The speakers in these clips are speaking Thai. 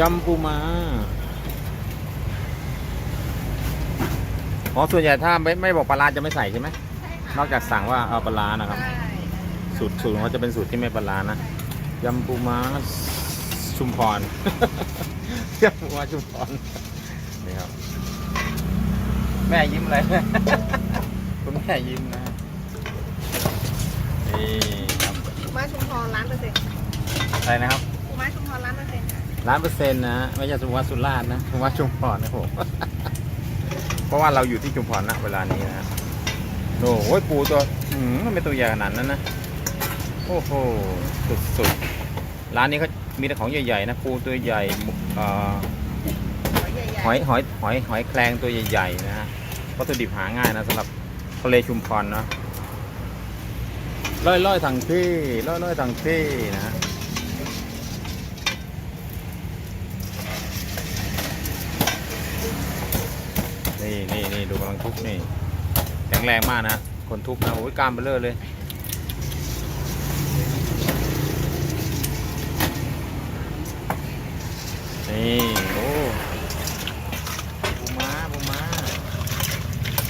ยำปูม้าอ๋อส่วนใหญ่ถ้าไม่ไม่บอกปลาร้าจะไม่ใส่ใช่ไหมใช่ค่ะนอกจากสั่งว่าเอาปลาร้านะครับใช่สูตรสูตรของเขาจะเป็นสูตรที่ไม่ปลาร้านะยำปูม้าชุมพร ยำปูม้าชุมพรนี่ครับ แม่ยิ้มเลย คุณแม่ยิ้มนะนี่ครับปูม้าชุมพรร้านเปอร์เซ็นต์อะไรนะครับปูม้าชุมพรร้านเปอร์เซ็นต์ค่ะ ร้านเปอร์เซ็นต์นะไม่ใช่สุวัสดิ์สุราษฎร์นะสุวัสดิ์ชุมพรนะผมเพราะว่าเราอยู่ที่ชุมพรนะเวลานี้นะโอ้โหปูตัวอืมมันเป็นตัวใหญ่ขนาดนั้นนะโอ้โหสุดๆร้านนี้เขามีแต่ของใหญ่ๆนะปูตัวใหญ่หมูเอ่อหอยใหญ่ๆหอยหอยหอยหอยแครงตัวใหญ่ๆนะฮะวัตถุดิบหาง่ายนะสำหรับทะเลชุมพรเนาะล่อยล่อยๆทางที่ล่อยล่อยๆทางที่นะฮะนี่นี่นี่ ดูกำลังทุบนี่แข็งแรงมากนะ คนทุบนะโอ้ยกล้ามเบลเลอร์เลย นี่โอ้ปูม้าปูม้า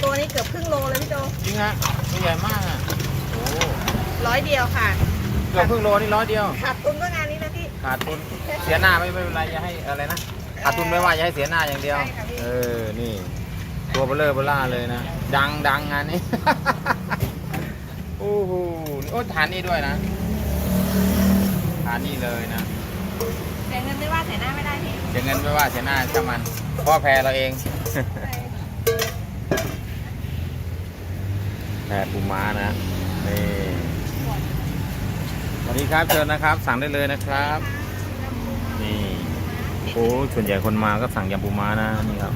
ตัวนี้เกือบครึ่งโลเลยพี่โจจริงฮะตัวใหญ่มากอะโอ้ร้อยเดียวค่ะเกือบครึ่งโลนี่ร้อยเดียว ขาดทุนก็งานนี้นะพี่ ขาดทุนเสียหน้าไม่ไม่เป็นไรอย่าให้อะไรนะขาดทุนไม่ว่าอย่าให้เสียหน้าอย่างเดียว ใช่ค่ะพี่ เออ นี่ ตัวเบลเลอร์เบล่าเลยนะ ดังดังงานนี้ โอ้โหโอ้ทานนี่ด้วยนะทานนี่เลยนะแต่เงินไม่ว่าแต่หน้าไม่ได้พี่เสียเงินไม่ว่าเสียหน้าช่างมันเพ่อแพรเราเองใช่แพรปูม้านะนี่สวัสดีครับเชิญนะครับ สั่งได้เลยนะครับ นี่โอ้ส่วนใหญ่คนมาก็สั่งยำปูม้านะนี่ครับ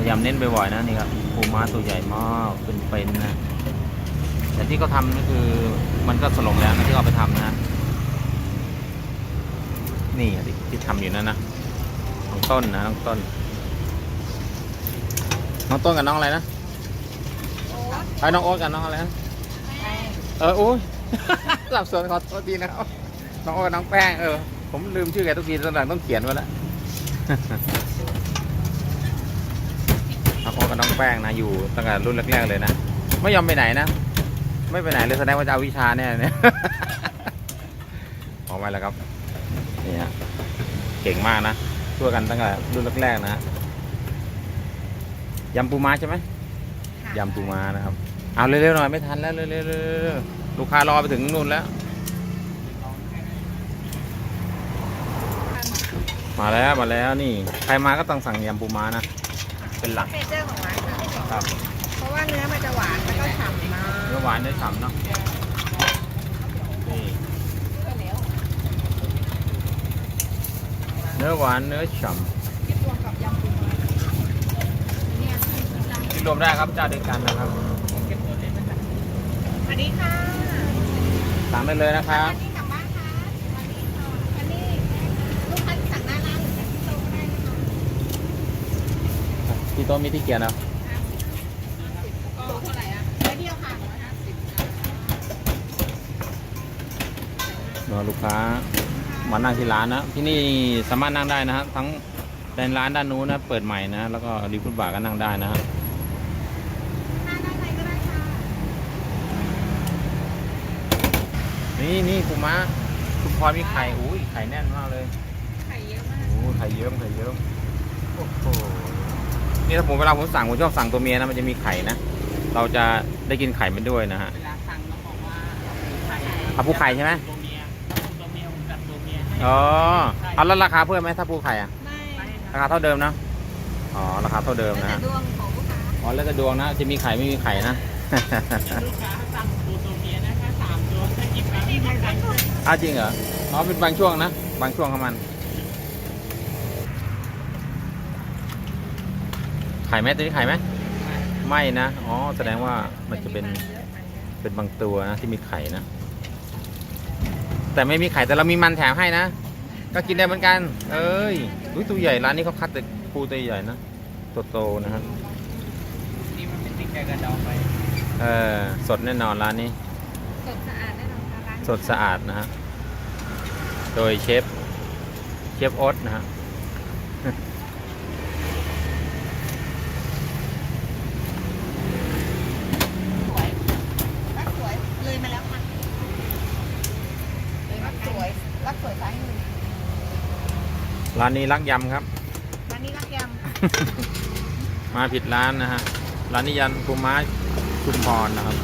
พยายามเน้นบ่อยๆนะนี่ครับปูม้าตัวใหญ่มากเป็นเป็นๆนะแต่ที่เขาทำก็คือมันก็สลบแล้วนะที่เขาเอาไปทำนะ นี่ที่ที่ทำอยู่นั่นนะน้องต้นนะน้องต้น น้องต้นกับน้องอะไรนะไอ้น้องโอ๊ตกับน้องอะไรนะเออโอ้ยสับสนขอโทษทีนะครับน้องโอ๊ตกับน้องแป้งเออผมลืมชื่อแกทุกทีตอนหลังต้องเขียนไว้แล้ว กับน้องแป้งนะอยู่ตั้งแต่รุ่นแรกๆเลยนะไม่ยอมไปไหนนะ ไม่ไปไหนเลยแสดงว่าจะเอาวิชาแน่เนี่ยออกมาแล้วครับนี่ฮะเก่งมากนะช่วยกันตั้งแต่รุ่นแรกๆนะฮะยำปูม้าใช่ไหมค่ะยำปูม้านะครับ เอาเร็วๆหน่อยไม่ทันแล้วเร็วๆๆๆลูกค้ารอไปถึงนู่นแล้ว มาแล้วมาแล้วนี่ ใครมาก็ต้องสั่งยำปูม้านะ เป็นหลักเฟเจอร์ของร้านค่ะครับเพราะว่าเนื้อมันจะหวานแล้วก็ฉ่ำมากเนื้อหวานเนื้อฉ่ำเนาะนี่เนื้อหวานเนื้อฉ่ำกินรวมได้ครับเจ้าเดียวกันนะครับสวัสดีค่ะสั่งได้เลยนะครับ อันนี้กลับบ้านค่ะอันนี้ค่ะอันนี้ลูกค้าที่สั่งหน้าร้านหรือสั่งที่โต๊ะก็ได้ นะคะที่โต๊ะมีที่เกียร์นะโต๊ะเท่าไหร่อะร้อยเดียวค่ะร้อยห้าสิบเนอะลูกค้ามานั่งที่ร้านนะที่นี่สามารถนั่งได้นะฮะทั้งในร้านด้านนู้นนะเปิดใหม่นะแล้วก็ริมฟุตบาทก็นั่งได้นะฮะหน้าด้านในก็ได้ค่ะนี่นี่ปูม้าคุณพรมีไข่อุ้ยไข่แน่นมากเลย ไข่เยอะมาก โอ้ไข่เยิ้มไข่เยิ้มโอ้โห นี่ถ้าผมเวลาผมสั่งผมชอบสั่งตัวเมียนะมันจะมีไข่นะ เราจะได้กินไข่มันด้วยนะฮะ เวลาสั่งต้องบอกว่าไข่เอาปูไข่ใช่ไหม ตัวเมียตัวเมียผมจัดตัวเมียให้อ๋อเอาแล้วราคาเพิ่มไหมถ้าปูไข่อะไม่ราคาเท่าเดิมนะอ๋อราคาเท่าเดิมแล้วนะแต่ฮะดวงของลูกค้าอ๋อแล้วแต่ดวงนะจะมีไข่ไม่มีไข่นะ ลูกค้าสั่งตัวตัวเมียนะแค่สามตัวถ้าหยิบมาที่ไม่สั่งอ้าวจริงเหรอ อ๋อเป็นบางช่วงนะ บางช่วงของมัน ไข่ไหมตัวนี้ไข่ไหมไม่นะ อ๋อ แสดงว่ามันจะเป็น เป็นบางตัวนะที่มีไข่นะ แต่ไม่มีไข่แต่เรามีมันแถมให้นะ ก็กินได้เหมือนกัน เอ้ยอุ้ยตัวใหญ่ร้านนี้เขาคัดแต่ปูตัวใหญ่นะ ตัวโตนะครับนี่มันเป็นติ๊กแกกระดองไป เออ สดแน่นอนร้านนี้ สดสะอาดแน่นอนค่ะร้านสดสะอาดนะฮะ โดยเชฟ เชชฟโอ๊ตนะฮะ สวยรักสวยเลยมาแล้วค่ะเลยรักสวยรักสวยซ้ายมือ ร้านนี้รักยำครับ ร้านนี้รักยมาผิดร้านนะฮะ ร้านนิยันกุม้าชุมพรนะครับำ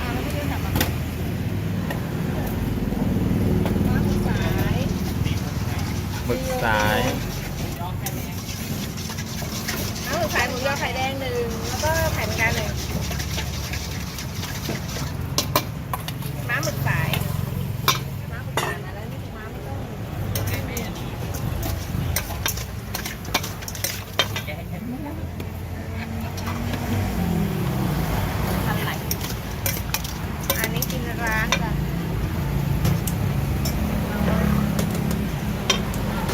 อ่าแล้วไม่ได้กลับมาร้านสายหมึกสายยอมแค่นี้น้ำหมึกสายหมูยอไข่แดงหนึ่งแล้วก็ไข่แมงดาหนึ่งม้าหมึกสายม้าหมึกสายมาแล้วนี่คือม้าไม่ต้อง ให้แม่แกะแค่นี้ ทันไหลอันนี้กินร้านจ้ะ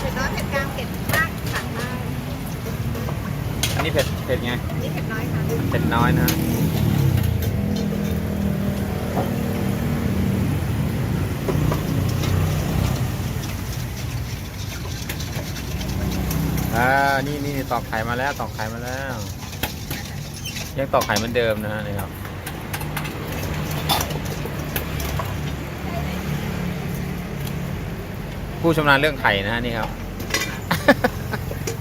เผ็ดน้อยเผ็ดกลางเผ็ดมากสั่งมาก อั นนี้เผ็ดเผ็ดไงอันนี้เผ็ดน้อยค่ะเผ็ดน้อยนะฮะอ่านี่นี่นี่ตอกไข่มาแล้ว ตอกไข่มาแล้ว ยังตอกไข่เหมือนเดิมนะฮะนี่ครับผู้ชำนาญเรื่องไข่นะฮะนี่ครับ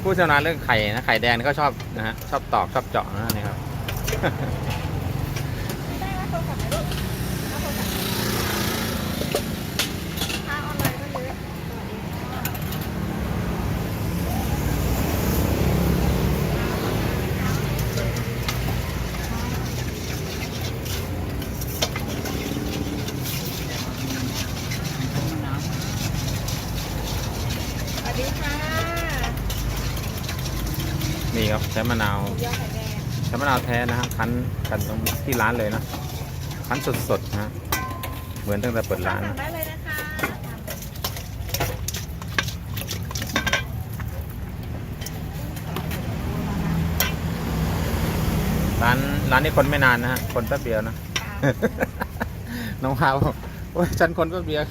ผู้ชำนาญเรื่องไข่นะไข่แดงนี่ก็ชอบนะฮะชอบตอกชอบเจาะนะนี่ครับ ได้แล้วโทรศัพท์ไหมลูกเอาโทรศัพท์ค่าออนไลน์ก็เยอะสวัสดีค่ะสวัสดีค่ะ นี่ครับใช้มะนาวหมูยอไข่แดงใช้มะนาวแท้นะฮะคั้นกันตรงที่ร้านเลยนะคั้นสดๆนะฮะเหมือนตั้งแต่เปิดร้านสั่นะงได้เลยนะคะร้านร้านนี้คนไม่นานนะฮะคนแป๊บเดียวนะ น้องพาวบอกโอ้ยฉันคนแป๊บเดียว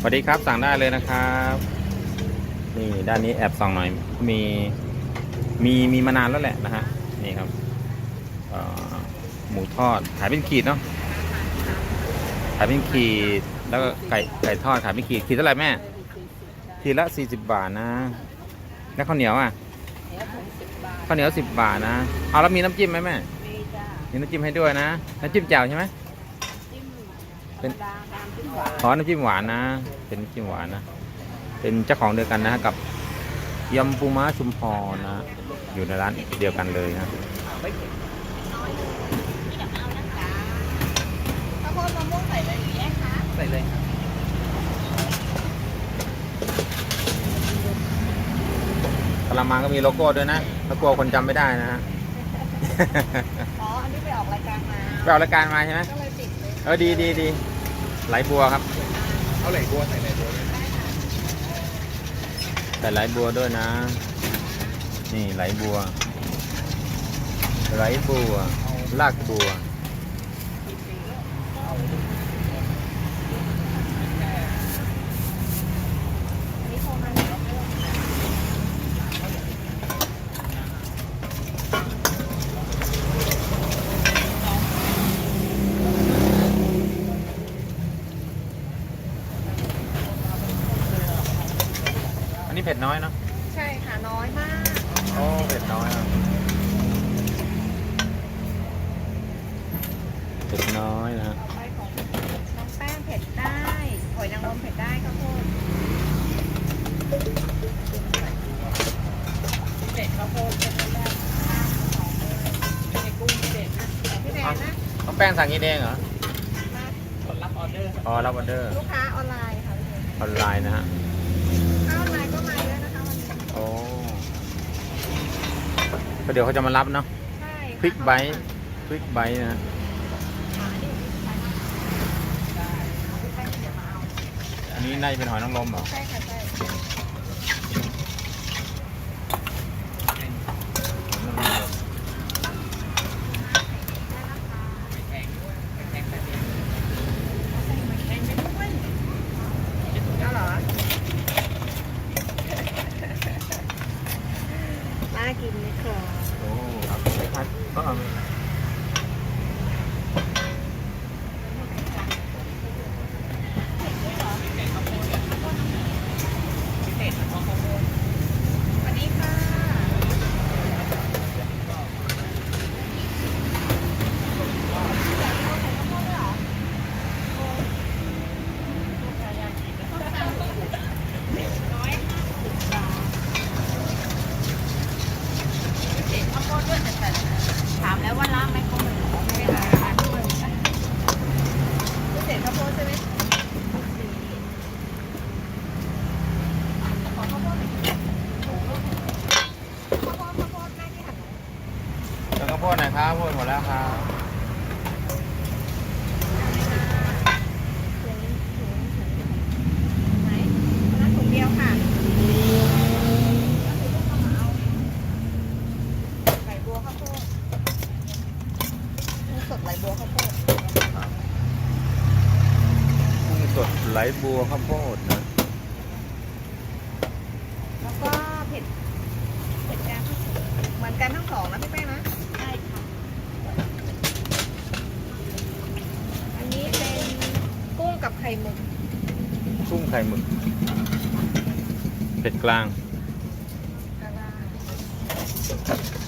สวัสดีครับสั่งได้เลยนะครับ นี่ด้านนี้แอบส่องหน่อยมีมีมีมานานแล้วแหละนะฮะนี่ครับหมูทอดขายเป็นขีดเนาะขายเป็นขีดแล้วก็ไก่ไก่ทอดขายเป็นขีดขีดเท่าไหร่แม่ขีดละสี่สิบบาทนะ แล้วข้าวเหนียวอะข้าวเหนียวสิบบาทนะเอาแล้วมีน้ำจิ้มไหมแม่มีน้ำจิ้มให้ด้วยนะน้ำจิ้มแจ่วใช่ไหมเป็นธรรมดาตามจิ้มหวานขอน้ำจิ้มหวานนะ เป็นน้ำจิ้มหวานนะ เป็นเจ้าของเดียวกันนะฮะกับยำปูม้าชุมพรนะอยู่ในร้านเดียวกันเลยนะไม่เก็บน้อยเลยนี่กับเอานะคะข้าวโพดมะม่วงใส่เลยหรือแยกคะใส่เลยครับกระมังก็มีโลโก้ด้วยนะถ้ากลัวคนจำไม่ได้นะฮะ อ๋อ อันนี้ไปออกรายการมาไปออกรายการมาใช่ไหมก็เลยติดเลย เออดีดีดีไหลบัวครับ เอาไหลบัวใส่ไหลบัวเลยได้ค่ะ แต่ไหลบัวด้วยนะ นี่ไหลบัว ไหลบัวลากบัว อันนี้โทรมาหนึ่งรอบแล้ว อันนี้เผ็ดน้อยเนาะ ใช่ค่ะ น้อยมาก โอ้เผ็ดน้อยอะเผ็ดน้อยนะฮะ ต่อไปของน้องแป้งเผ็ดได้ หอยนางรมเผ็ดได้ข้าวโพด เด็ดข้าวโพดเป็นได้ในกุ้งเด็ดนะ พี่แนนนะ น้องแป้งสั่งกินเองเหรอมาคนรับออเดอร์อ๋อรับออเดอร์ลูกค้าออนไลน์ค่ะพี่แนนออนไลน์นะฮะถ้าออนไลน์ก็มาเยอะนะคะวันนี้โอ้ก็เดี๋ยวเขาจะมารับเนาะใช่ะควิกไบต์ควิกไบต์นะฮะอ่านี่ไปนะเอาพี่แป้งเดี๋ยวมาเอาอันนี้น่าจะเป็นหอยนางรมเหรอใช่ค่ะใช่ายบัวข้าวโพดนะแล้วก็เผ็ดเผ็ดแกงาวเหมือนกันทั้งสองนะพี่แป้งนะ ใช่ค่ะ อันนี้เป็นกุ้งกับไข่หมึกกุ้งไข่หมึกเผ็ดกลางกลา